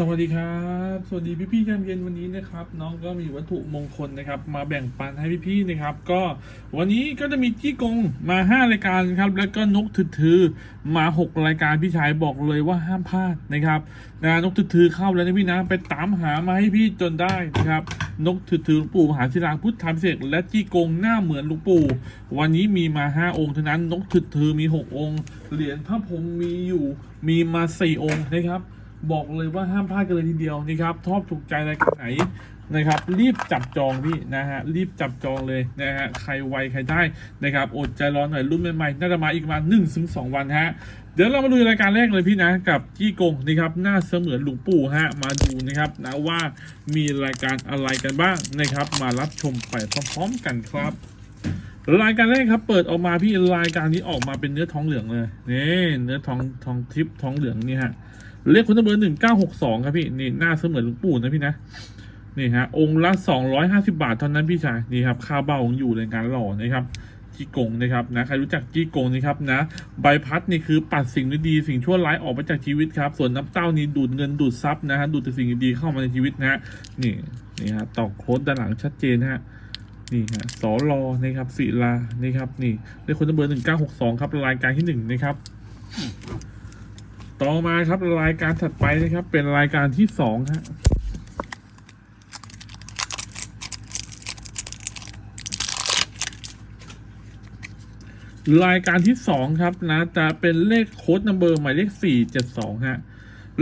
สวัสดีครับ สวัสดีพี่พี่ๆยามเย็นวันนี้นะครับ น้องก็มีวัตถุมงคลนะครับ มาแบ่งปันให้พี่พี่ๆนะครับ ก็วันนี้ก็จะมีจี้กงมา 5 รายการครับ แล้วก็นกถือมา 6 รายการพี่ชายบอกเลยว่าห้ามพลาดนะครับนะนกถือเข้าแล้วนะพี่นะไปตามหามาให้พี่จนได้นะครับ นกถือหลวงปู่มหาศิลาพุทธธรรมเสกและจี้กงหน้าเหมือนหลวงปู่ วันนี้มีมา 5 องค์เท่านั้นนกถือมี 6 องค์ เหรียญพระพรหมมีอยู่มีมา 4 องค์นะครับ บอกเลยว่าห้ามพลาดกันเลยทีเดียวนะครับชอบถูกใจรายการไหนนะครับ รีบจับจองพี่นะฮะรีบจับจองเลยนะฮะใครไวใครได้นะครับอดใจรอหน่อยรุ่นใหม่ๆน่าจะมาอีกประมาณหนึ่งถึงสองวันฮะเดี๋ยวเรามาดูรายการแรกเลยพี่นะกับจี้กงนะครับหน้าเสมือนหลวงปู่ฮะมาดูนะครับนะว่ามีรายการอะไรกันบ้างนะครับ มารับชมไปพร้อมๆกันครับรายการแรกครับเปิดออกมาพี่รายการนี้ออกมาเป็นเนื้อทองเหลืองเลยนี่เนื้อทองทองทิพทองเหลืองนี่ฮะ เลขคุณเบอร์หนึ่งเก้าหกสองครับพี่นี่หน้าเสมือนหลวงปู่นะพี่นะนี่ฮะองค์ละสองร้อยห้าสิบาทเท่านั้นพี่ชายนี่ครับค่าเบ้าของอยู่ในการหล่อนะครับจีกงนะครับนะใครรู้จักจีกงนะครับนะใบพัดนี่คือปัดสิ่งไม่ดีสิ่งชั่วร้ายออกไปจากชีวิตครับ ส่วนน้ำเต้านี่ดูดเงินดูดทรัพย์นะฮะดูดแต่สิ่งดีๆเข้ามาในชีวิตนะฮะนี่นี่ฮะตอกโค้ดด้านหลังชัดเจนฮะนี่ฮะสอรอนะครับศิลานี่ครับนี่เลขคุณเบอร์หนึ่งเก้าหกสองครับรายการที่หนึ่งนะครับ ต่อมาครับรายการถัดไปนะครับ เป็นรายการที่สองฮะรายการที่สองครับนะจะเป็นเลขโค้ดนัมเบอร์หมายเลขสี่เจ็ดสองฮะ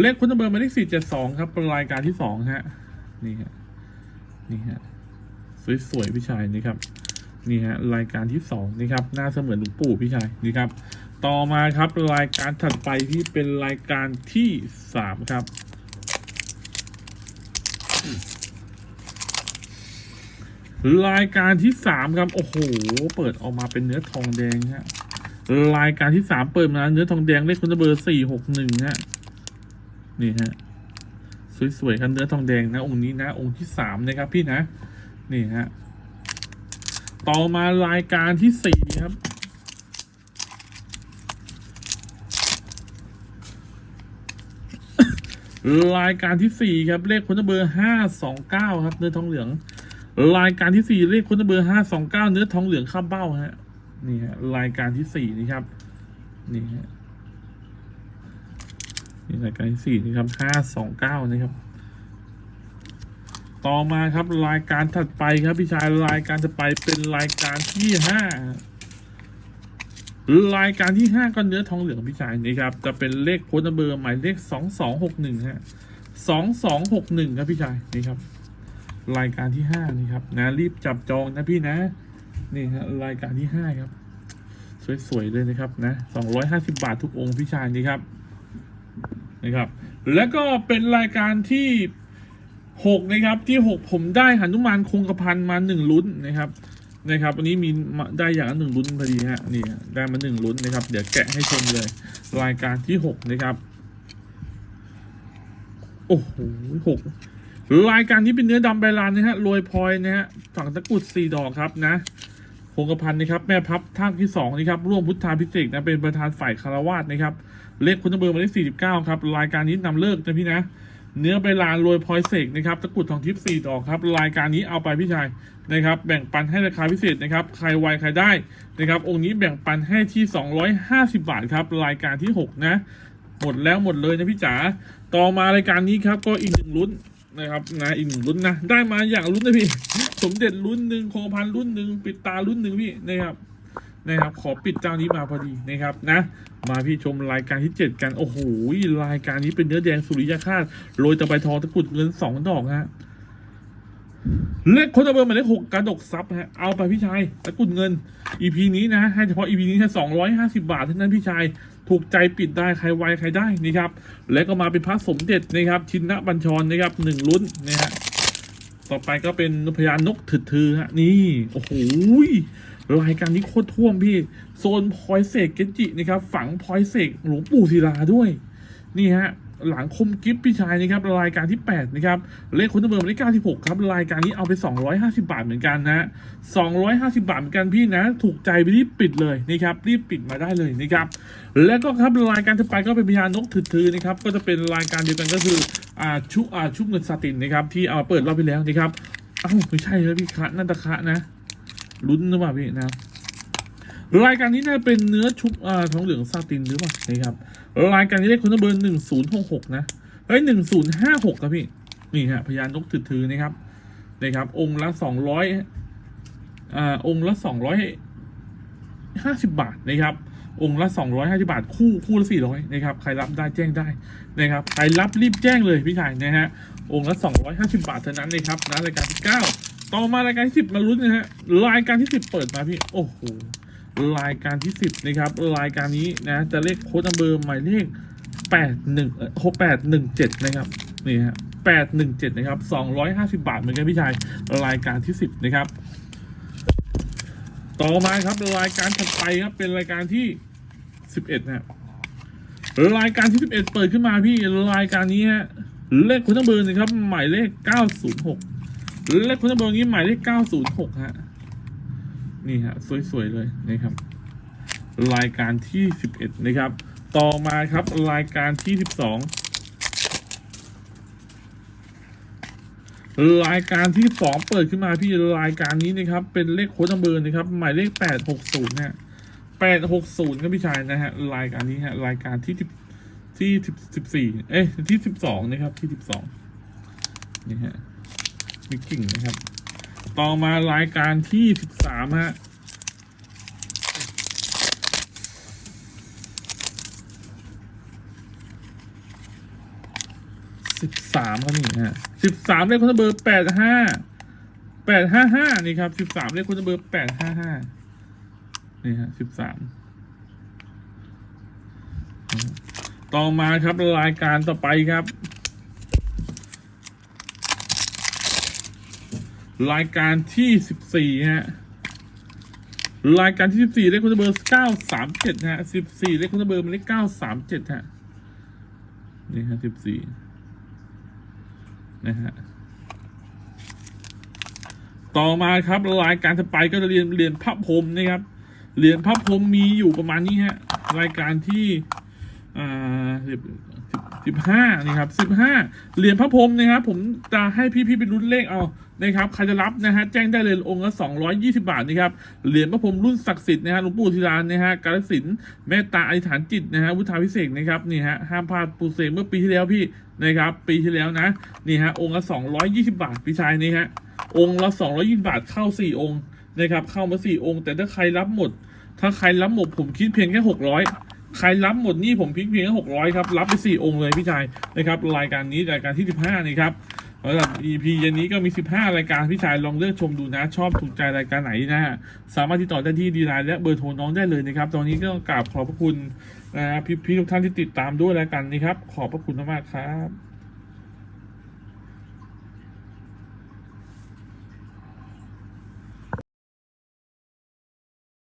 เลขโค้ดนัมเบอร์หมายเลขสี่เจ็ดสองครับเป็นรายการที่สองฮะนี่ฮะนี่ฮะสวยๆพี่ชายนี่ครับนี่ฮะรายการที่สองนี่ครับหน้าเสมือนหลวงปู่พี่ชายนี่ครับ ต่อมาครับรายการถัดไปที่เป็นรายการที่สามครับ รายการที่สามครับ โอ้โห เปิดออกมาเป็นเนื้อทองแดงฮะรายการที่สามเปิดมาเนื้อทองแดงเลขคุณเบอร์สี่หกหนึ่งฮะนี่ฮะสวยๆครับเนื้อทองแดงนะ องค์นี้นะ องค์ที่สามนะครับพี่นะ นี่ฮะต่อมารายการที่สี่ครับ รายการที่สี่ครับ เลขคุณเบอร์ห้าสองเก้าครับ เนื้อทองเหลือง รายการที่สี่เลขคุณเบอร์ห้าสองเก้าเนื้อทองเหลืองข้าเบ้าฮะนี่ฮะรายการที่สี่นี่ครับนี่ฮะนี่รายการที่สี่นี่ครับห้าสองเก้านะครับ ต่อมาครับรายการถัดไปครับพี่ชายรายการถัดไปเป็นรายการที่ห้า รายการที่ห้าก็เนื้อทองเหลืองพี่ชายนี่ครับ จะเป็นเลขโค้ดเบอร์หมายเลขสองสองหกหนึ่งฮะสองสองหกหนึ่งครับพี่ชายนี่ครับ รายการที่ห้านี่ครับนะรีบจับจองนะพี่นะนี่ฮะรายการที่ห้าครับ สวย ๆ เลยนะครับนะสองร้อยห้าสิบาททุกองค์พี่ชายนี่ครับนะครับ แล้วก็เป็นรายการที่หกนะครับที่หกผมได้หนุมานคงกระพันมาหนึ่งลุ้นนะครับ นะครับวันนี้มีได้อย่างหนึ่งลุ้นพอดีฮะนี่ได้มาหนึ่งลุ้นนะครับ เดี๋ยวแกะให้ชมเลย รายการที่หกนะครับ โอ้โหหกรายการนี้เป็นเนื้อดำใบลานนะฮะโรยพลอยนะฮะฝั่งตะกุดสี่ดอกครับนะพงกระพันนะครับ แม่พับท่าที่สองนะครับ ร่วมพุทธาพิเศษนะ เป็นประธานฝ่ายคารวาสนะครับ เลขคุณเบอร์มายเลขสี่สิบเก้าครับ รายการนี้นำเลิกนะพี่นะ เนื้อใบลานโรยพลอยเสกนะครับตะกรุดทองทิพย์สี่ดอกครับ รายการนี้เอาไปพี่ชายนะครับ แบ่งปันให้ราคาพิเศษนะครับ ใครไวใครได้นะครับ องค์นี้แบ่งปันให้ที่สองร้อยห้าสิบาทครับ รายการที่หกนะ หมดแล้วหมดเลยนะพี่จ๋าต่อมารายการนี้ครับก็อีกหนึ่งลุ้นนะครับนะอีกหนึ่งลุ้นนะ ได้มาอย่างลุ้นนะพี่ สมเด็จลุ้นหนึ่งโคพันรุ่นหนึ่งปิดตารุ่นหนึ่งพี่นะครับ นะครับ ขอปิดเจ้านี้มาพอดีนะครับนะมาพี่ชมรายการที่เจ็ดกัน โอ้โหรายการนี้เป็นเนื้อแดงสุริยคาตโรยตะไบทองตะกุดเงินสองดอกฮะเลขคนตะเบอร์หมายเลขหกกระดกซับฮะเอาไปพี่ชายตะกุดเงิน EP นี้นะให้เฉพาะ EP นี้แค่สองร้อยห้าสิบาทเท่านั้นพี่ชายถูกใจปิดได้ใครไวใครได้นี่ครับ แล้วก็มาเป็นพระสมเด็จนะครับ ชินบัญชรนะครับหนึ่งลุ้นนะฮะต่อไปก็เป็นพญานกถือถือฮะนี่ โอ้โห รายการนี้โคตรท่วมพี่ โซนพอยเสกเกจินะครับ ฝังพอยเสกหลวงปู่ศิลาด้วย นี่ฮะหลังคมกิฟพี่ชายนะครับรายการที่ 8 นะครับ เลขคุณเบอร์มาเลข96 ครับ รายการนี้เอาไป 250 บาทเหมือนกันนะ 250 บาทเหมือนกันพี่นะ ถูกใจไปรีบปิดเลยนะครับ รีบปิดมาได้เลยนะครับ แล้วก็ครับรายการถัดไปก็เป็นพญานกถือๆนะครับ ก็จะเป็นรายการเดียวกันก็คืออ่าชุอ่าชุบเงินซาตินนะครับที่เอาเปิดรอบไปแล้วนะครับอ้าไม่ใช่แล้วพี่คะนั่นตะคะนะ ลุ้นหรือเปล่าพี่นะครับรายการนี้น่าเป็นเนื้อชุบอ่าทองเหลืองซาตินหรือเปล่านะครับรายการนี้ได้คนเบอร์หนึ่งศูนย์หกหกนะเฮ้ยหนึ่งศูนย์ห้าหกครับพี่นี่ฮะพญานกถือๆนะครับนะครับ องค์ละสองร้อยอ่าองค์ละสองร้อยห้าสิบบาทนะครับ องค์ละสองร้อยห้าสิบาท คู่คู่ละสี่ร้อยนะครับ ใครรับได้แจ้งได้นะครับ ใครรับรีบแจ้งเลยพี่ชายนะฮะองค์ละสองร้อยห้าสิบาทเท่านั้นเลยครับนะรายการที่เก้า ต่อมารายการที่สิบมาลุ้นนะฮะรายการที่สิบเปิดมาพี่โอ้โหรายการที่สิบนะครับรายการนี้นะจะเลขโค้ดนัมเบอร์หมายเลขแปดหนึ่งหกแปดหนึ่งเจ็ดนะครับนี่ฮะแปดหนึ่งเจ็ดนะครับสองร้อยห้าสิบาทเหมือนกันพี่ชายรายการที่สิบนะครับต่อมาครับรายการถัดไปครับเป็นรายการที่สิบเอ็ดนะครับรายการที่สิบเอ็ดเปิดขึ้นมาพี่รายการนี้ฮะเลขโค้ดนัมเบอร์นะครับหมายเลขเก้าศูนย์หก เลขโค้ดนัมเบอร์นี้หมายเลขเก้าศูนย์หกฮะ นี่ฮะ สวย ๆ เลยนะครับ รายการที่สิบเอ็ดนะครับ ต่อมาครับรายการที่สิบสองรายการที่สองเปิดขึ้นมาพี่รายการนี้นะครับ เป็นเลขโค้ดเบอร์นะครับ หมายเลขแปดหกศูนย์ฮะแปดหกศูนย์ครับพี่ชายนะฮะรายการนี้ฮะรายการที่สิบที่สิบสิบสี่เอ้ยที่สิบสองนะครับที่สิบสองนี่ฮะ มีกิ่งนะครับ ต่อมารายการที่สิบสามฮะสิบสามครับนี่ฮะสิบสามเลขคุณเบอร์แปดห้าแปดห้าห้านี่ครับสิบสามเลขคุณเบอร์แปดห้าห้านี่ฮะสิบสามต่อมาครับรายการต่อไปครับ รายการที่สิบสี่ฮะรายการที่สิบสี่เลขคุณเบอร์เก้าสามเจ็ดฮะสิบสี่เลขคุณเบอร์มันเลขเก้าสามเจ็ดฮะนี่ฮะสิบสี่นะฮะต่อมาครับรายการถัดไปก็จะเรียนเรียนพระพรหมนะครับเรียนพระพรหมมีอยู่ประมาณนี้ฮะรายการที่อ่า สิบห้านี่ครับสิบห้าเหรียญพระพรหมนะครับ ผมจะให้พี่ๆไปรุ่นเลขเอานะครับใครจะรับนะฮะแจ้งได้เลยองค์ละสองร้อยยี่สิบาทนะครับเหรียญพระพรหมรุ่นศักดิ์สิทธิ์นะฮะหลวงปู่ศิลานนะฮะกาลสินเมตตาอธิษฐานจิตนะฮะวุฒาพิเศษนะครับนี่ฮะห้ามพลาดปูเสกเมื่อปีที่แล้วพี่นะครับ ปีที่แล้วนะนี่ฮะองค์ละสองร้อยยี่สิบาทพี่ชายนี่ฮะองค์ละสองร้อยยี่สิบาทเข้าสี่องค์นะครับเข้ามาสี่องค์ แต่ถ้าใครรับหมด ถ้าใครรับหมดผมคิดเพียงแค่หกร้อย ใครรับหมดนี่ผมพิกเพียงแค่หกร้อยครับรับไปสี่องค์เลยพี่ชายนะครับรายการนี้รายการที่สิบห้านี่ครับสำหรับ EP เย็นนี้ก็มี 15 รายการพี่ชายลองเลือกชมดูนะ ชอบถูกใจรายการไหนนะฮะสามารถติดต่อได้ที่ดีไลน์และเบอร์โทรน้องได้เลยนะครับ ตอนนี้ก็กราบขอบพระคุณนะพี่ทุกท่านที่ติดตามด้วยรายการนี้ครับ ขอบพระคุณมากๆครับ